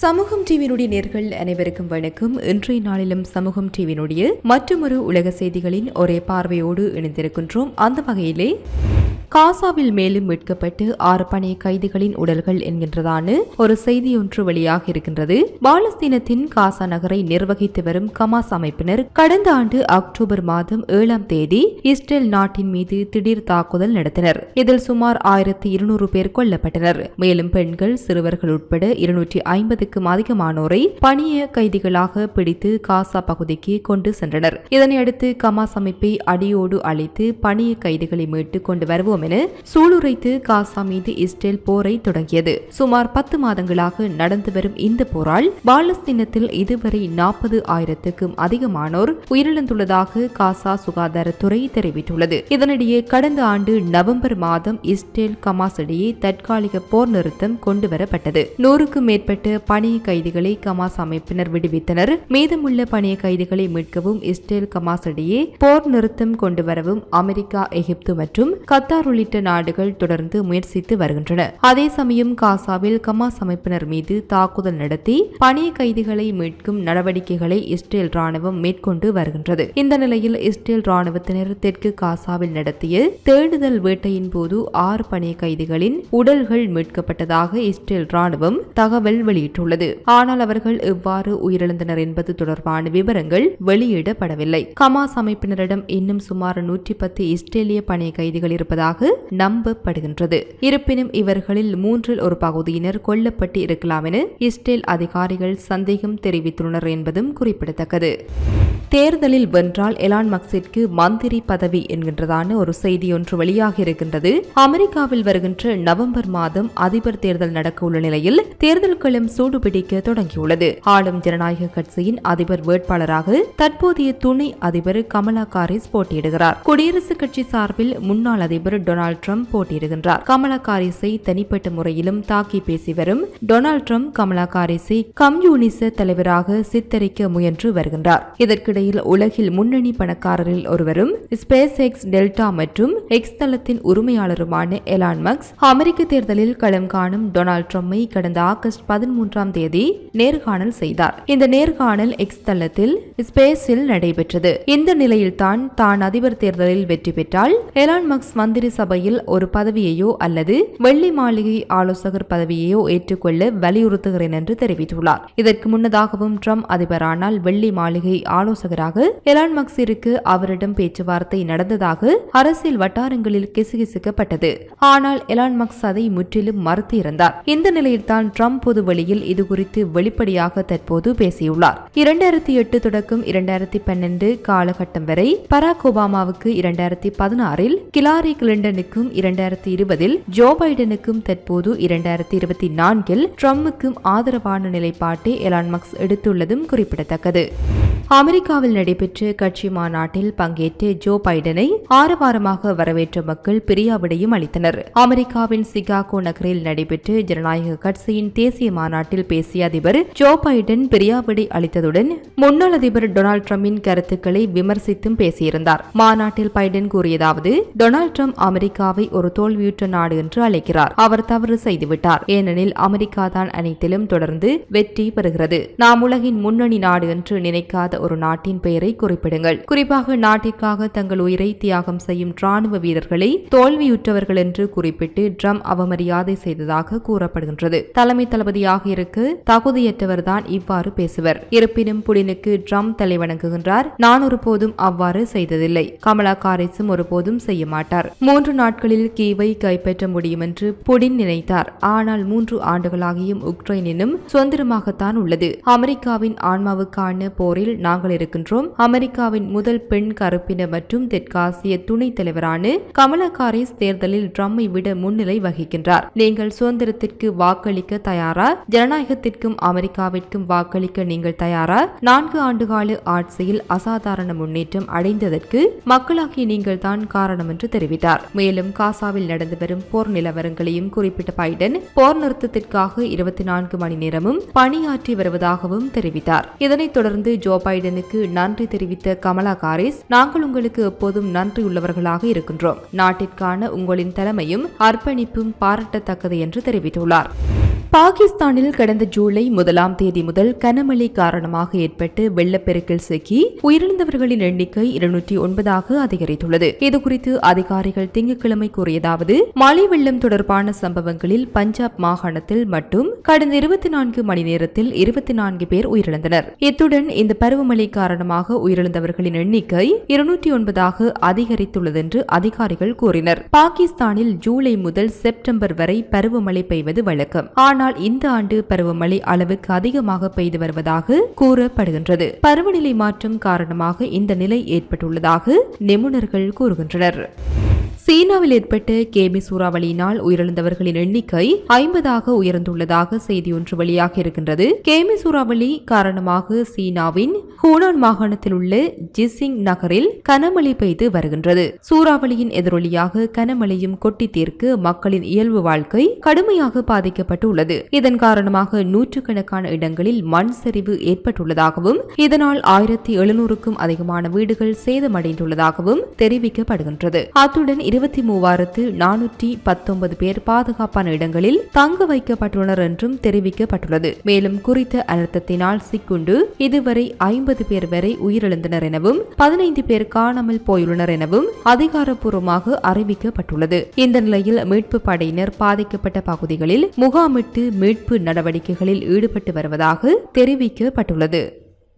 சமூகம் டிவியினுடைய நேர்கள் அனைவருக்கும் வணக்கம். இன்றைய நாளிலும் சமூகம் டிவியினுடைய மற்றொரு உலக செய்திகளின் ஒரே பார்வையோடு இணைந்திருக்கின்றோம். அந்த வகையிலே காசாவில் மேலும் மீட்கப்பட்டு ஆறு பணைய கைதிகளின் உடல்கள் என்கின்றதான ஒரு செய்தி ஒன்று வெளியாக இருக்கின்றது. பாலஸ்தீனத்தின் காசா நகரை நிர்வகித்து வரும் கமாஸ் அமைப்பினர் கடந்த ஆண்டு அக்டோபர் மாதம் ஏழாம் தேதி இஸ்ரேல் நாட்டின் மீது திடீர் தாக்குதல் நடத்தினர். இதில் சுமார் ஆயிரத்தி இருநூறு பேர் கொல்லப்பட்டனர். மேலும் பெண்கள் சிறுவர்கள் உட்பட இருநூற்றி ஐம்பதுக்கும் அதிகமானோரை பணிய கைதிகளாக பிடித்து காசா பகுதிக்கு கொண்டு சென்றனர். இதனையடுத்து கமாஸ் அமைப்பை அடியோடு அழைத்து பணிய கைதிகளை மீட்டு கொண்டு வருவோம் வேண்டும் என சூளுரைத்து காசா மீது இஸ்ரேல் போரை தொடங்கியது. சுமார் பத்து மாதங்களாக நடந்து வரும் இந்த போரால் பாலஸ்தீனத்தில் இதுவரை நாற்பது ஆயிரத்துக்கும் அதிகமானோர் உயிரிழந்துள்ளதாக காசா சுகாதாரத்துறை தெரிவித்துள்ளது. இதனிடையே கடந்த ஆண்டு நவம்பர் மாதம் இஸ்ரேல் கமாஸ் இடையே தற்காலிக போர் நிறுத்தம் கொண்டுவரப்பட்டது. நூறுக்கும் மேற்பட்ட பணிய கைதிகளை கமாஸ் அமைப்பினர் விடுவித்தனர். மீதமுள்ள பணிய கைதிகளை மீட்கவும் இஸ்ரேல் கமாஸ் இடையே போர் நிறுத்தம் கொண்டுவரவும் அமெரிக்கா எகிப்து மற்றும் கத்தார் உள்ளிட்ட நாடுகள் தொடர்ந்து முயற்சித்து வருகின்றன. அதே சமயம் காசாவில் கமாஸ் அமைப்பினர் மீது தாக்குதல் நடத்தி பணிய கைதிகளை மீட்கும் நடவடிக்கைகளை இஸ்ரேல் ராணுவம் மேற்கொண்டு வருகின்றது. இந்த நிலையில் இஸ்ரேல் ராணுவத்தினர் தெற்கு காசாவில் நடத்திய தேடுதல் வேட்டையின் போது ஆறு பணிய கைதிகளின் உடல்கள் மீட்கப்பட்டதாக இஸ்ரேல் ராணுவம் தகவல் வெளியிட்டுள்ளது. ஆனால் அவர்கள் எவ்வாறு உயிரிழந்தனர் என்பது தொடர்பான விவரங்கள் வெளியிடப்படவில்லை. கமாஸ் அமைப்பினரிடம் இன்னும் சுமார் நூற்றி பத்து இஸ்ரேலிய பணிய கைதிகள் இருப்பதாக நம்பப்படுகின்றது. இருப்பினும் இவர்களில் மூன்றில் ஒரு பகுதியினர் கொல்லப்பட்டு இருக்கலாம் என இஸ்ரேல் அதிகாரிகள் சந்தேகம் தெரிவித்துள்ளனர் என்பதும் குறிப்பிடத்தக்கது. தேர்தலில் வென்றால் எலான் மக்சிற்கு மந்திரி பதவி என்கின்றதான ஒரு செய்தி ஒன்று வெளியாக இருக்கின்றது. அமெரிக்காவில் வருகின்ற நவம்பர் மாதம் அதிபர் தேர்தல் நடக்க உள்ள நிலையில் தேர்தல் களம் சூடுபிடிக்க தொடங்கியுள்ளது. ஆளும் ஜனநாயக கட்சியின் அதிபர் வேட்பாளராக தற்போதைய துணை அதிபர் கமலா காரிஸ் போட்டியிடுகிறார். குடியரசுக் கட்சி சார்பில் முன்னாள் அதிபர் டொனால்டு ட்ரம்ப் போட்டியிடுகின்றார். கமலா காரிஸை தனிப்பட்ட முறையிலும் தாக்கி பேசி வரும் டொனால்டு ட்ரம்ப் கமலா காரிஸை கம்யூனிச தலைவராக சித்தரிக்க முயன்று வருகின்றார். இதற்கிடையில் உலகில் முன்னணி பணக்காரரில் ஒருவரும் ஸ்பேஸ் எக்ஸ் டெல்டா மற்றும் எக்ஸ் தளத்தின் உரிமையாளருமான எலான் மக்ஸ் அமெரிக்க தேர்தலில் களம் காணும் டொனால்டு ட்ரம்பை கடந்த ஆகஸ்ட் பதிமூன்றாம் தேதி நேர்காணல் செய்தார். இந்த நேர்காணல் எக்ஸ் தளத்தில் ஸ்பேஸில் நடைபெற்றது. இந்த நிலையில்தான் தான் அதிபர் தேர்தலில் வெற்றி பெற்றால் எலான் மக்ஸ் மந்திரி சபையில் ஒரு பதவியையோ அல்லது வெள்ளி மாளிகை ஆலோசகர் பதவியையோ ஏற்றுக்கொள்ள வலியுறுத்துகிறேன் என்று தெரிவித்துள்ளார். இதற்கு முன்னதாகவும் ட்ரம்ப் அதிபரானால் வெள்ளி மாளிகை ஆலோசகராக எலான் மக்ஸிற்கு அவரிடம் பேச்சுவார்த்தை நடந்ததாக அரசியல் வட்டாரங்களில் கிசுகிசுக்கப்பட்டது. ஆனால் எலான் மக்ஸ் அதை முற்றிலும் மறுத்திருந்தார். இந்த நிலையில்தான் ட்ரம்ப் பொது வழியில் இதுகுறித்து வெளிப்படையாக தற்போது பேசியுள்ளார். இரண்டாயிரத்தி எட்டு தொடக்கம் இரண்டாயிரத்தி பன்னெண்டு காலகட்டம் வரை பராக் ஒபாமாவுக்கு இரண்டாயிரத்தி பதினாறில் கிலாரி கிளின்டன் கிளிண்டனுக்கும் இரண்டாயிரத்தி இருபதில் ஜோ பைடனுக்கும் தற்போது இரண்டாயிரத்தி இருபத்தி நான்கில் ட்ரம்புக்கும் ஆதரவான நிலைப்பாட்டை எலான் மக்ஸ் எடுத்துள்ளதும் குறிப்பிடத்தக்கது. அமெரிக்காவில் நடைபெற்ற கட்சி மாநாட்டில் பங்கேற்று ஜோ பைடனை ஆரவாரமாக வரவேற்ற மக்கள் பிரியாவிடையும் அளித்தனர். அமெரிக்காவின் சிகாகோ நகரில் நடைபெற்ற ஜனநாயக கட்சியின் தேசிய மாநாட்டில் பேசிய அதிபர் ஜோ பைடன் பிரியாவிடை அளித்ததுடன் முன்னாள் அதிபர் டொனால்டு டிரம்பின் கருத்துக்களை விமர்சித்தும் பேசியிருந்தார். மாநாட்டில் பைடன் கூறியதாவது டொனால்டு டிரம்ப் அமெரிக்காவை ஒரு தோல்வியுற்ற நாடு என்று அழைக்கிறார். அவர் தவறு செய்துவிட்டார். ஏனெனில் அமெரிக்கா தான் அனைத்திலும் தொடர்ந்து வெற்றி பெறுகிறது. நாம் உலகின் முன்னணி நாடு என்று நினைக்காத ஒரு நாட்டின் பெயரை குறிப்பிடுங்கள். குறிப்பாக நாட்டிற்காக தங்கள் உயிரை தியாகம் செய்யும் ராணுவ வீரர்களை தோல்வியுற்றவர்கள் என்று குறிப்பிட்டு ட்ரம் அவமரியாதை செய்ததாக கூறப்படுகின்றது. தலைமை தளபதியாக இருக்க தகுதியற்றவர்தான் இவ்வாறு பேசுவர். இருப்பினும் புடினுக்கு ட்ரம் தலைவணங்குகின்றார் நான் ஒருபோதும் அவ்வாறு செய்ததில்லை. கமலா காரிஸும் ஒருபோதும் செய்ய மாட்டார். மூன்று மூன்று நாட்களில் கீவை கைப்பற்ற முடியும் என்று புடின் நினைத்தார். ஆனால் மூன்று ஆண்டுகளாகியும் உக்ரைனினும் சுதந்திரமாகத்தான் உள்ளது. அமெரிக்காவின் ஆன்மாவுக்கான போரில் நாங்கள் இருக்கின்றோம். அமெரிக்காவின் முதல் பெண் கருப்பின மற்றும் தெற்காசிய துணைத் தலைவரான கமலா காரிஸ் தேர்தலில் ட்ரம்மை விட முன்னிலை வகிக்கின்றார். நீங்கள் சுதந்திரத்திற்கு வாக்களிக்க தயாரா? ஜனநாயகத்திற்கும் அமெரிக்காவிற்கும் வாக்களிக்க நீங்கள் தயாரா? நான்கு ஆண்டுகால ஆட்சியில் அசாதாரண முன்னேற்றம் அடைந்ததற்கு மக்களாகிய நீங்கள் தான் காரணம் என்று தெரிவித்தார். மேலும் காசாவில் நடந்து வரும் போர் நிலவரங்களையும் குறிப்பிட்ட பைடன் போர் நிறுத்தத்திற்காக இருபத்தி நான்கு மணி நேரமும் பணியாற்றி வருவதாகவும் தெரிவித்தார். இதனைத் தொடர்ந்து ஜோ பைடனுக்கு நன்றி தெரிவித்த கமலா காரிஸ் நாங்கள் உங்களுக்கு எப்போதும் நன்றி உள்ளவர்களாக இருக்கின்றோம். நாட்டிற்கான உங்களின் தலைமையும் அர்ப்பணிப்பும் பாராட்டத்தக்கது என்று தெரிவித்துள்ளார். பாகிஸ்தானில் கடந்த ஜூலை முதலாம் தேதி முதல் கனமழை காரணமாக ஏற்பட்டு வெள்ளப்பெருக்கில் சிக்கி உயிரிழந்தவர்களின் எண்ணிக்கை இருநூற்றி ஒன்பதாக அதிகரித்துள்ளது. இதுகுறித்து அதிகாரிகள் திங்கட்கிழமை கூறியதாவது மழை வெள்ளம் தொடர்பான சம்பவங்களில் பஞ்சாப் மாகாணத்தில் மட்டும் கடந்த இருபத்தி நான்கு மணி நேரத்தில் இருபத்தி நான்கு பேர் உயிரிழந்தனர். இத்துடன் இந்த பருவமழை காரணமாக உயிரிழந்தவர்களின் எண்ணிக்கை இருநூற்றி ஒன்பதாக அதிகரித்துள்ளது என்று அதிகாரிகள் கூறினர். பாகிஸ்தானில் ஜூலை முதல் செப்டம்பர் வரை பருவமழை பெய்வது வழக்கம். ஆனால் இந்த ஆண்டு பருவமழை அளவுக்கு அதிகமாக பெய்து வருவதாக கூறப்படுகின்றது. பருவநிலை மாற்றம் காரணமாக இந்த நிலை ஏற்பட்டுள்ளதாக நிபுணர்கள் கூறுகின்றனர். சீனாவில் ஏற்பட்ட கேபி சூறாவளியினால் உயிரிழந்தவர்களின் எண்ணிக்கை ஐம்பதாக உயர்ந்துள்ளதாக செய்தி ஒன்று வெளியாக இருக்கின்றது. கேமி சூறாவளி காரணமாக சீனாவின் ஹூனான் மாகாணத்தில் உள்ள ஜிசிங் நகரில் கனமழை பெய்து வருகின்றது. சூறாவளியின் எதிரொலியாக கனமழையும் கொட்டித்தீர்க்கு மக்களின் இயல்பு வாழ்க்கை கடுமையாக பாதிக்கப்பட்டு உள்ளது இதன் காரணமாக நூற்றுக்கணக்கான இடங்களில் மண் சரிவு ஏற்பட்டுள்ளதாகவும் இதனால் ஆயிரத்தி எழுநூறுக்கும் அதிகமான வீடுகள் சேதமடைந்துள்ளதாகவும் தெரிவிக்கப்படுகின்றது. அத்துடன் இருபத்தி மூவாயிரத்து நானூற்றி பத்தொன்பது பேர் பாதுகாப்பான இடங்களில் தங்க வைக்கப்பட்டுள்ளனர் என்றும் தெரிவிக்கப்பட்டுள்ளது. மேலும் குறித்த அழுத்தத்தினால் சிக்குண்டு இதுவரை ஐம்பது பேர் வரை உயிரிழந்தனர் எனவும் பதினைந்து பேர் காணாமல் போயுள்ளனர் எனவும் அதிகாரப்பூர்வமாக அறிவிக்கப்பட்டுள்ளது. இந்த நிலையில் மீட்பு படையினர் பாதிக்கப்பட்ட பகுதிகளில் முகாமிட்டு மீட்பு நடவடிக்கைகளில் ஈடுபட்டு வருவதாக தெரிவிக்கப்பட்டுள்ளது.